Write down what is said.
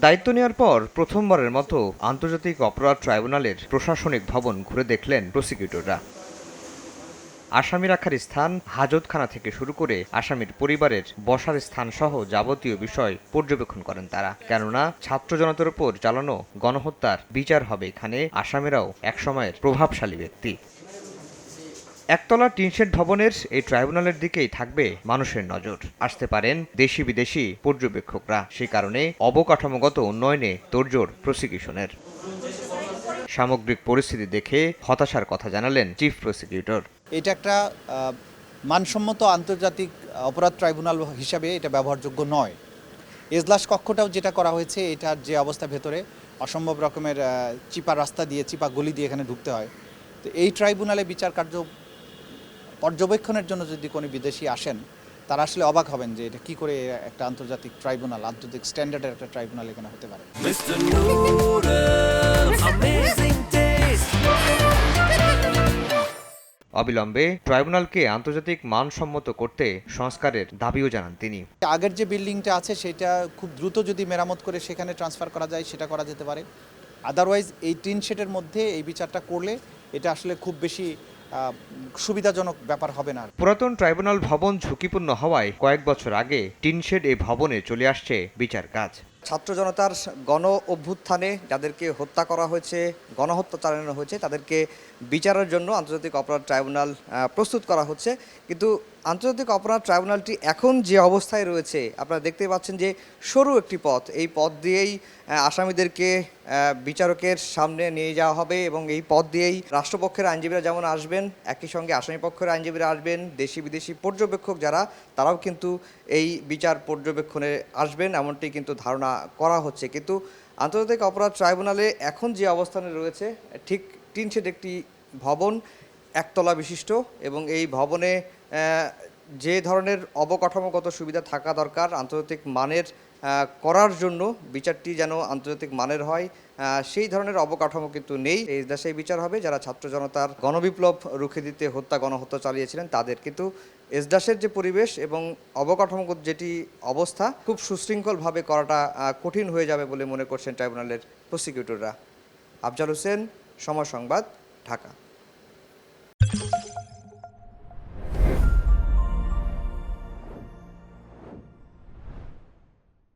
দায়িত্ব নেওয়ার পর প্রথমবারের মতো আন্তর্জাতিক অপরাধ ট্রাইব্যুনালের প্রশাসনিক ভবন ঘুরে দেখলেন প্রসিকিউটররা। আসামি রাখার স্থান হাজতখানা থেকে শুরু করে আসামির পরিবারের বসার স্থান সহ যাবতীয় বিষয় পর্যবেক্ষণ করেন তারা। কেননা, ছাত্র জনতার উপর চালানো গণহত্যার বিচার হবে এখানে আসামিরাও একসময়ের প্রভাবশালী ব্যক্তি। একতলা টিনশেড ভবনের এই ট্রাইব্যুনালের দিকেই থাকবে মানুষের নজর। আসতে পারেন দেশি বিদেশি পর্যবেক্ষকরা, সে কারণে অবকাঠামোগত উন্নয়নে তোড়জোড় প্রসিকিউশনের। সামগ্রিক পরিস্থিতি দেখে হতাশার কথা জানালেন চিফ প্রসিকিউটর। এটা একটা মানসম্মত আন্তর্জাতিক অপরাধ ট্রাইব্যুনাল হিসাবে এটা ব্যবহারযোগ্য নয়। এজলাস কক্ষটাও যেটা করা হয়েছে, এটার যে অবস্থা ভেতরে, অসম্ভব রকমের চিপা রাস্তা দিয়ে, চিপা গলি দিয়ে এখানে ঢুকতে হয়। তো এই ট্রাইব্যুনালে বিচার কার্য পর্যবেক্ষণের জন্য যদি কোনো বিদেশি আসেন তারা আসলে অবাক হবেন যে এটা কি করে একটা আন্তর্জাতিক ট্রাইব্যুনাল আন্তর্জাতিক স্ট্যান্ডার্ডের একটা ট্রাইব্যুনাল এখানে হতে পারে. অবিলম্বে ট্রাইব্যুনালকে আন্তর্জাতিক মানসম্মত করতে সংস্কারের দাবিও জানান তিনি। আগের যে বিল্ডিংটা আছে সেটা খুব দ্রুত যদি মেরামত করে সেখানে ট্রান্সফার করা যায় সেটা করা যেতে পারে। আদারওয়াইজ এই টিন শেডের মধ্যে এই বিচারটা করলে এটা আসলে খুব বেশি সুবিধাজনক ব্যাপার হবে না পুরাতন ট্রাইব্যুনাল ভবন ঝুঁকিপূর্ণ হওয়ায় কয়েক বছর আগে টিনশেড এই ভবনে চলে আসছে বিচার কাজ। ছাত্র জনতার গণ অভ্যুত্থানে যাদেরকে হত্যা করা হয়েছে, গণহত্যা চালানো হয়েছে, তাদেরকে বিচারের জন্য আন্তর্জাতিক অপরাধ ট্রাইব্যুনাল প্রস্তুত করা হচ্ছে। কিন্তু আন্তর্জাতিক অপরাধ ট্রাইব্যুনালটি এখন যে অবস্থায় রয়েছে, আপনারা দেখতে পাচ্ছেন যে সরু একটি পথ। এই পথ দিয়েই আসামিদেরকে বিচারকের সামনে নিয়ে যাওয়া হবে এবং এই পথ দিয়েই রাষ্ট্রপক্ষের আইনজীবীরা যেমন আসবেন, একই সঙ্গে আসামি পক্ষের আইনজীবীরা আসবেন, দেশি বিদেশি পর্যবেক্ষক যারা, তারাও কিন্তু এই বিচার পর্যবেক্ষণে আসবেন, এমনটি কিন্তু ধারণা করা হচ্ছে। কিন্তু আন্তর্জাতিক অপরাধ ট্রাইব্যুনালে এখন যে অবস্থানে রয়েছে, ঠিক টিনশেড একটি ভবন, একতলা বিশিষ্ট এবং এই ভবনে যে ধরনের অবকাঠামোগত সুবিধা থাকা দরকার, আন্তর্জাতিক মানের করার জন্য বিচারটি যেন আন্তর্জাতিক মানের হয় সেই ধরনের অবকাঠামো কিন্তু নেই। এই বিচার হবে। যারা ছাত্র জনতার গণবিপ্লব রুখে দিতে হত্যা, গণহত্যা চালিয়েছিলেন, তাদের কিন্তু এসডাসের যে পরিবেশ এবং অবকাঠামোগত যেটি অবস্থা, খুব সুশৃঙ্খলভাবে করাটা কঠিন হয়ে যাবে বলে মনে করছেন ট্রাইব্যুনালের প্রসিকিউটররা। আফজাল হোসেন, সময় সংবাদ, ঢাকা।